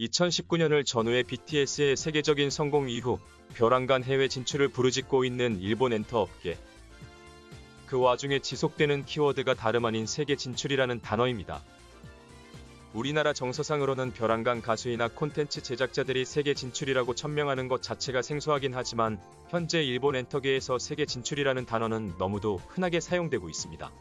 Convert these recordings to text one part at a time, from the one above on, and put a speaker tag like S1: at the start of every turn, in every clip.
S1: 2019년을 전후해 BTS의 세계적인 성공 이후 벼랑간 해외 진출을 부르짖고 있는 일본 엔터 업계. 그 와중에 지속되는 키워드가 다름 아닌 세계 진출이라는 단어입니다. 우리나라 정서상으로는 벼랑간 가수이나 콘텐츠 제작자들이 세계 진출이라고 천명하는 것 자체가 생소하긴 하지만 현재 일본 엔터계에서 세계 진출이라는 단어는 너무도 흔하게 사용되고 있습니다.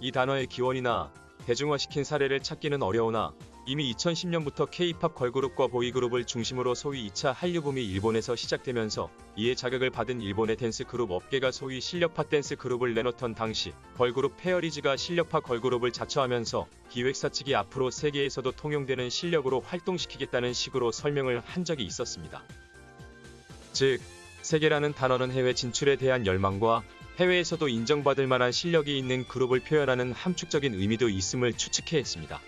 S1: 이 단어의 기원이나 대중화시킨 사례를 찾기는 어려우나 이미 2010년부터 K-팝 걸그룹과 보이그룹을 중심으로 소위 2차 한류붐이 일본에서 시작되면서 이에 자극을 받은 일본의 댄스 그룹 업계가 소위 실력파 댄스 그룹을 내놓던 당시 걸그룹 페어리즈가 실력파 걸그룹을 자처하면서 기획사 측이 앞으로 세계에서도 통용되는 실력으로 활동시키겠다는 식으로 설명을 한 적이 있었습니다. 즉, 세계라는 단어는 해외 진출에 대한 열망과 해외에서도 인정받을 만한 실력이 있는 그룹을 표현하는 함축적인 의미도 있음을 추측해 했습니다.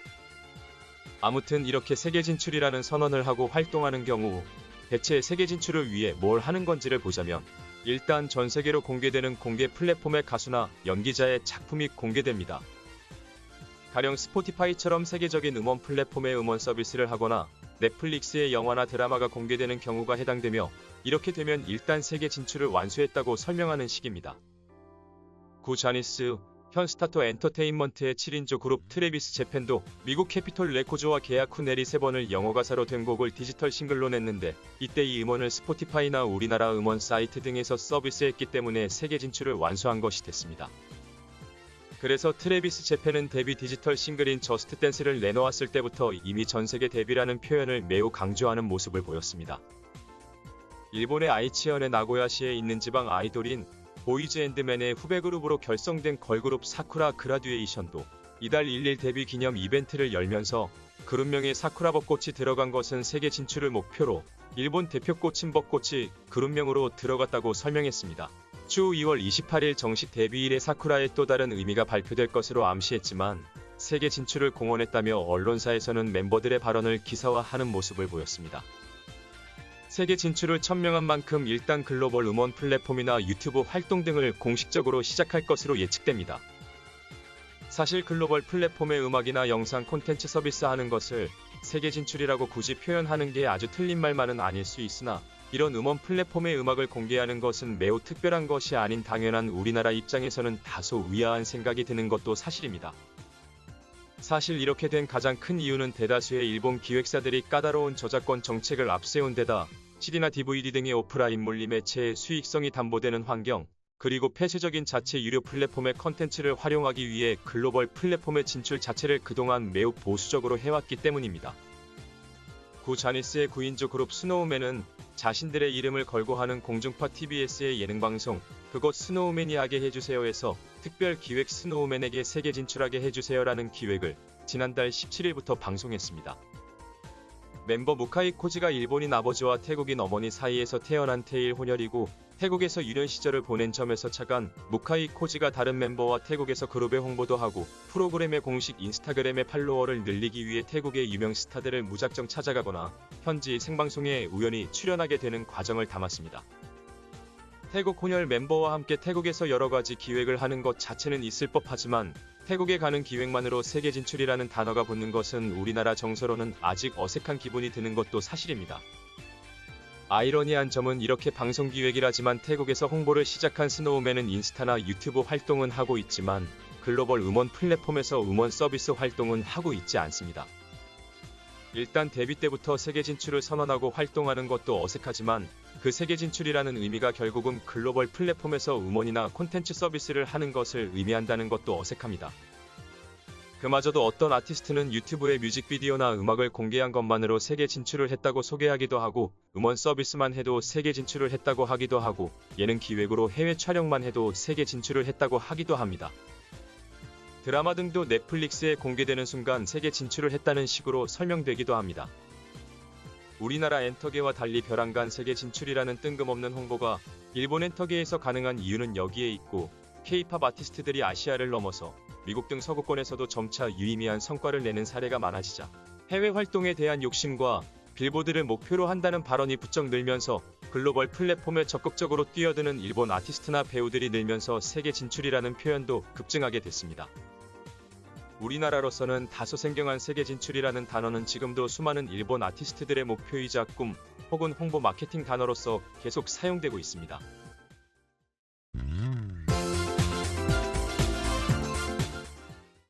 S1: 아무튼 이렇게 세계 진출이라는 선언을 하고 활동하는 경우 대체 세계 진출을 위해 뭘 하는 건지를 보자면 일단 전 세계로 공개되는 공개 플랫폼의 가수나 연기자의 작품이 공개됩니다. 가령 스포티파이처럼 세계적인 음원 플랫폼의 음원 서비스를 하거나 넷플릭스의 영화나 드라마가 공개되는 경우가 해당되며 이렇게 되면 일단 세계 진출을 완수했다고 설명하는 식입니다. 구 자니스, 현 스타터 엔터테인먼트의 7인조 그룹 트레비스 재팬도 미국 캐피톨 레코즈와 계약 후 내리 세 번을 영어 가사로 된 곡을 디지털 싱글로 냈는데 이때 이 음원을 스포티파이나 우리나라 음원 사이트 등에서 서비스했기 때문에 세계 진출을 완수한 것이 됐습니다. 그래서 트레비스 재팬은 데뷔 디지털 싱글인 저스트 댄스를 내놓았을 때부터 이미 전 세계 데뷔라는 표현을 매우 강조하는 모습을 보였습니다. 일본의 아이치현의 나고야시에 있는 지방 아이돌인 보이즈 앤드맨의 후배 그룹으로 결성된 걸그룹 사쿠라 그라듀에이션도 이달 1일 데뷔 기념 이벤트를 열면서 그룹명에 사쿠라 벚꽃이 들어간 것은 세계 진출을 목표로 일본 대표 꽃인 벚꽃이 그룹명으로 들어갔다고 설명했습니다. 추후 2월 28일 정식 데뷔일에 사쿠라의 또 다른 의미가 발표될 것으로 암시했지만 세계 진출을 공언했다며 언론사에서는 멤버들의 발언을 기사화하는 모습을 보였습니다. 세계 진출을 천명한 만큼 일단 글로벌 음원 플랫폼이나 유튜브 활동 등을 공식적으로 시작할 것으로 예측됩니다. 사실 글로벌 플랫폼의 음악이나 영상 콘텐츠 서비스 하는 것을 세계 진출이라고 굳이 표현하는 게 아주 틀린 말만은 아닐 수 있으나 이런 음원 플랫폼의 음악을 공개하는 것은 매우 특별한 것이 아닌 당연한 우리나라 입장에서는 다소 의아한 생각이 드는 것도 사실입니다. 사실 이렇게 된 가장 큰 이유는 대다수의 일본 기획사들이 까다로운 저작권 정책을 앞세운 데다 CD나 DVD 등의 오프라인 물리 매체의 수익성이 담보되는 환경, 그리고 폐쇄적인 자체 유료 플랫폼의 컨텐츠를 활용하기 위해 글로벌 플랫폼의 진출 자체를 그동안 매우 보수적으로 해왔기 때문입니다. 구 자니스의 9인조 그룹 스노우맨은 자신들의 이름을 걸고 하는 공중파 TBS의 예능 방송 그것 스노우맨이 하게 해주세요에서 특별 기획 스노우맨에게 세계 진출하게 해주세요라는 기획을 지난달 17일부터 방송했습니다. 멤버 무카이 코지가 일본인 아버지와 태국인 어머니 사이에서 태어난 태일 혼혈이고 태국에서 유년 시절을 보낸 점에서 차간 무카이 코지가 다른 멤버와 태국에서 그룹의 홍보도 하고 프로그램의 공식 인스타그램의 팔로워를 늘리기 위해 태국의 유명 스타들을 무작정 찾아가거나 현지 생방송에 우연히 출연하게 되는 과정을 담았습니다. 태국 혼혈 멤버와 함께 태국에서 여러 가지 기획을 하는 것 자체는 있을 법하지만 태국에 가는 기획만으로 세계 진출이라는 단어가 붙는 것은 우리나라 정서로는 아직 어색한 기분이 드는 것도 사실입니다. 아이러니한 점은 이렇게 방송 기획이라지만 태국에서 홍보를 시작한 스노우맨은 인스타나 유튜브 활동은 하고 있지만 글로벌 음원 플랫폼에서 음원 서비스 활동은 하고 있지 않습니다. 일단 데뷔 때부터 세계 진출을 선언하고 활동하는 것도 어색하지만 그 세계 진출이라는 의미가 결국은 글로벌 플랫폼에서 음원이나 콘텐츠 서비스를 하는 것을 의미한다는 것도 어색합니다. 그마저도 어떤 아티스트는 유튜브에 뮤직비디오나 음악을 공개한 것만으로 세계 진출을 했다고 소개하기도 하고 음원 서비스만 해도 세계 진출을 했다고 하기도 하고 예능 기획으로 해외 촬영만 해도 세계 진출을 했다고 하기도 합니다. 드라마 등도 넷플릭스에 공개되는 순간 세계 진출을 했다는 식으로 설명되기도 합니다. 우리나라 엔터계와 달리 벼랑간 세계 진출이라는 뜬금없는 홍보가 일본 엔터계에서 가능한 이유는 여기에 있고 K-팝 아티스트들이 아시아를 넘어서 미국 등 서구권에서도 점차 유의미한 성과를 내는 사례가 많아지자 해외 활동에 대한 욕심과 빌보드를 목표로 한다는 발언이 부쩍 늘면서 글로벌 플랫폼에 적극적으로 뛰어드는 일본 아티스트나 배우들이 늘면서 세계 진출이라는 표현도 급증하게 됐습니다. 우리나라로서는 다소 생경한 세계 진출이라는 단어는 지금도 수많은 일본 아티스트들의 목표이자 꿈 혹은 홍보 마케팅 단어로서 계속 사용되고 있습니다.